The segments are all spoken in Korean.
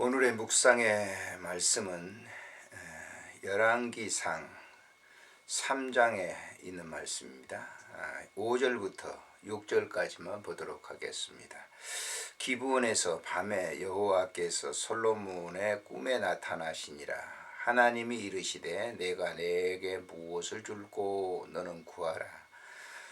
오늘의 묵상의 말씀은 에, 열왕기상 3장에 있는 말씀입니다. 아, 5절부터 6절까지만 보도록 하겠습니다. 기브온에서 밤에 여호와께서 솔로몬의 꿈에 나타나시니라 하나님이 이르시되 내가 내게 무엇을 줄고 너는 구하라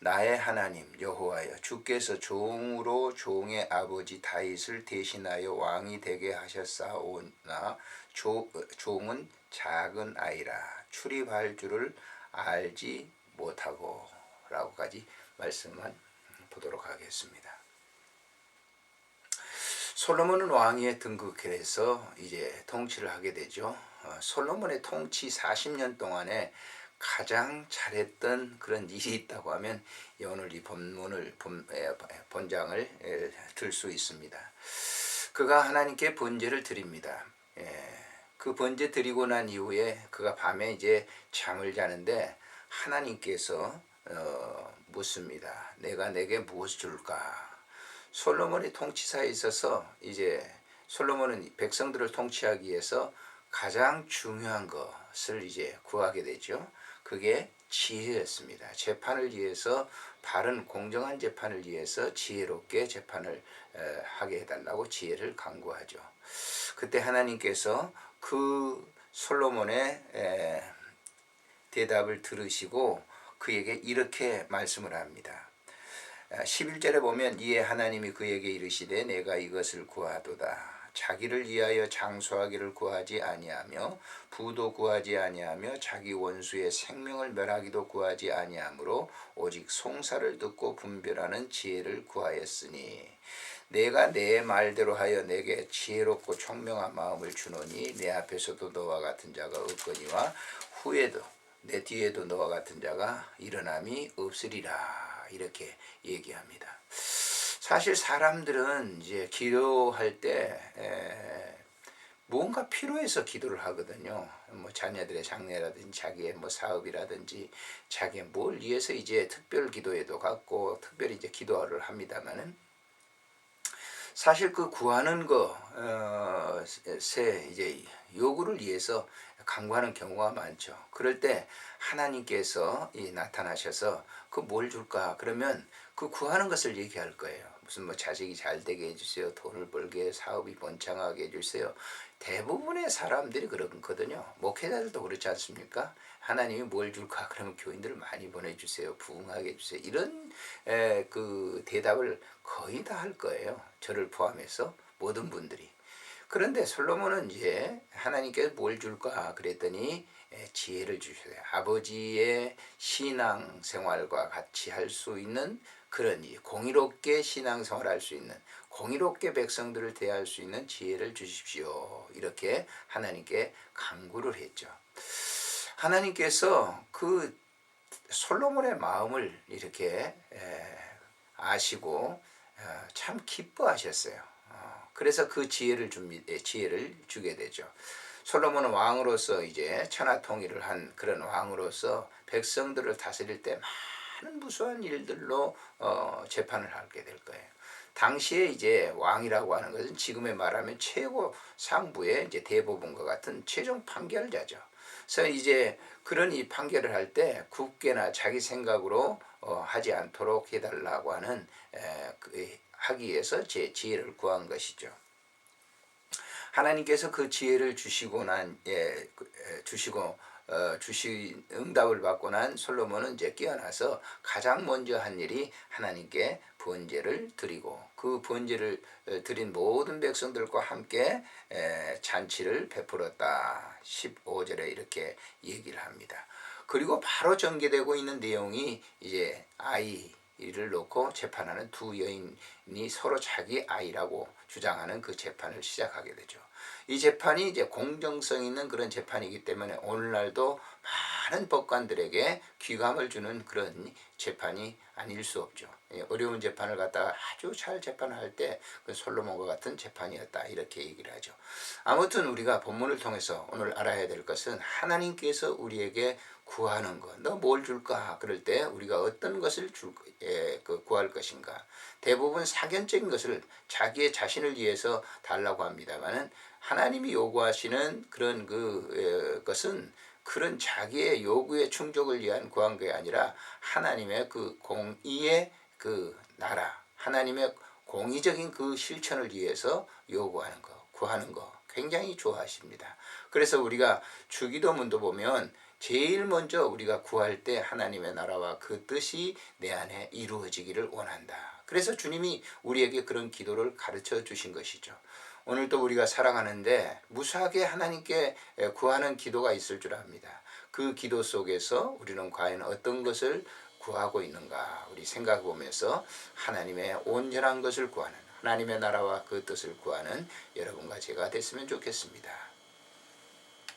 나의 하나님 여호와여 주께서 종으로 종의 아버지 다윗을 대신하여 왕이 되게 하셨사오나 조, 종은 작은 아이라 출입할 줄을 알지 못하고 라고까지 말씀만 보도록 하겠습니다. 솔로몬은 왕위에 등극해서 이제 통치를 하게 되죠. 어, 솔로몬의 통치 40년 동안에 가장 잘했던 그런 일이 있다고 하면 오늘 이 본문을 본, 본장을 들 수 있습니다. 그가 하나님께 번제를 드립니다. 예, 그 번제 드리고 난 이후에 그가 밤에 이제 잠을 자는데 하나님께서 어, 묻습니다. 내가 내게 무엇을 줄까? 솔로몬의 통치사에 있어서 이제 솔로몬은 백성들을 통치하기 위해서 가장 중요한 것을 이제 구하게 되죠. 그게 지혜였습니다. 재판을 위해서 바른 공정한 재판을 위해서 지혜롭게 재판을 하게 해달라고 지혜를 강구하죠. 그때 하나님께서 그 솔로몬의 대답을 들으시고 그에게 이렇게 말씀을 합니다. 11절에 보면 이에 하나님이 그에게 이르시되 내가 이것을 구하도다. 자기를 위하여 장수하기를 구하지 아니하며 부도 구하지 아니하며 자기 원수의 생명을 멸하기도 구하지 아니하므로 오직 송사를 듣고 분별하는 지혜를 구하였으니 내가 내 말대로 하여 내게 지혜롭고 총명한 마음을 주노니 내 앞에서도 너와 같은 자가 없거니와 후에도 내 뒤에도 너와 같은 자가 일어남이 없으리라 이렇게 얘기합니다. 사실 사람들은 이제 기도할 때 에, 무언가 필요해서 기도를 하거든요. 뭐 자녀들의 장래라든지 자기의 뭐 사업이라든지 자기의 뭘 위해서 이제 특별 기도에도 갖고 특별히 이제 기도를 합니다만은 사실 그 구하는 것에 이제 요구를 위해서 강구하는 경우가 많죠. 그럴 때 하나님께서 나타나셔서 그 뭘 줄까? 그러면 그 구하는 것을 얘기할 거예요. 무슨 뭐 자식이 잘 되게 해주세요. 돈을 벌게 사업이 번창하게 해주세요. 대부분의 사람들이 그렇거든요. 목회자들도 그렇지 않습니까? 하나님이 뭘 줄까? 그러면 교인들을 많이 보내주세요. 부흥하게 해주세요. 이런 에, 그 대답을 거의 다 할 거예요. 저를 포함해서 모든 분들이. 그런데 솔로몬은 이제 하나님께 뭘 줄까 그랬더니 지혜를 주셔요. 아버지의 신앙 생활과 같이 할 수 있는 그런 공의롭게 신앙생활 할수 있는 공의롭게 백성들을 대할 수 있는 지혜를 주십시오. 이렇게 하나님께 간구를 했죠. 하나님께서 그 솔로몬의 마음을 이렇게 아시고 어, 참 기뻐하셨어요. 어, 그래서 그 지혜를 줍니다. 지혜를 주게 되죠. 솔로몬은 왕으로서 이제 천하 통일을 한 그런 왕으로서 백성들을 다스릴 때 무수한 일들로 어, 재판을 하게 될 거예요. 당시에 이제 왕이라고 하는 것은 지금의 말하면 최고 상부의 이제 대법원과 같은 최종 판결자죠. 그래서 이제 그런 이 판결을 할때 국계나 자기 생각으로 어, 하지 않도록 해달라고 하는 에, 그, 하기 위해서 제 지혜를 구한 것이죠. 하나님께서 그 지혜를 주시고 난 예, 그, 주시고 어, 주시 응답을 받고 난 솔로몬은 이제 깨어나서 가장 먼저 한 일이 하나님께 번제를 드리고 그 번제를 어, 드린 모든 백성들과 함께 에, 잔치를 베풀었다. 15절에 이렇게 얘기를 합니다. 그리고 바로 전개되고 있는 내용이 이제 아이를 놓고 재판하는 두 여인이 서로 자기 아이라고 주장하는 그 재판을 시작하게 되죠. 이 재판이 이제 공정성 있는 그런 재판이기 때문에 오늘날도 많은 법관들에게 귀감을 주는 그런 재판이 아닐 수 없죠. 예, 어려운 재판을 갖다가 아주 잘 재판할 때 그 솔로몬과 같은 재판이었다 이렇게 얘기를 하죠. 아무튼 우리가 본문을 통해서 오늘 알아야 될 것은 하나님께서 우리에게 구하는 것. 너 뭘 줄까? 그럴 때 우리가 어떤 것을 줄, 예, 그 구할 것인가? 대부분 사견적인 것을 자기의 자신을 위해서 달라고 합니다만은 하나님이 요구하시는 그런 그 예, 것은 그런 자기의 요구의 충족을 위한 구한 게 아니라 하나님의 그 공의의 그 나라, 하나님의 공의적인 그 실천을 위해서 요구하는 거, 구하는 거 굉장히 좋아하십니다. 그래서 우리가 주기도문도 보면 제일 먼저 우리가 구할 때 하나님의 나라와 그 뜻이 내 안에 이루어지기를 원한다. 그래서 주님이 우리에게 그런 기도를 가르쳐 주신 것이죠. 오늘도 우리가 살아가는데 무수하게 하나님께 구하는 기도가 있을 줄 압니다. 그 기도 속에서 우리는 과연 어떤 것을 구하고 있는가 우리 생각해 보면서 하나님의 온전한 것을 구하는 하나님의 나라와 그 뜻을 구하는 여러분과 제가 됐으면 좋겠습니다.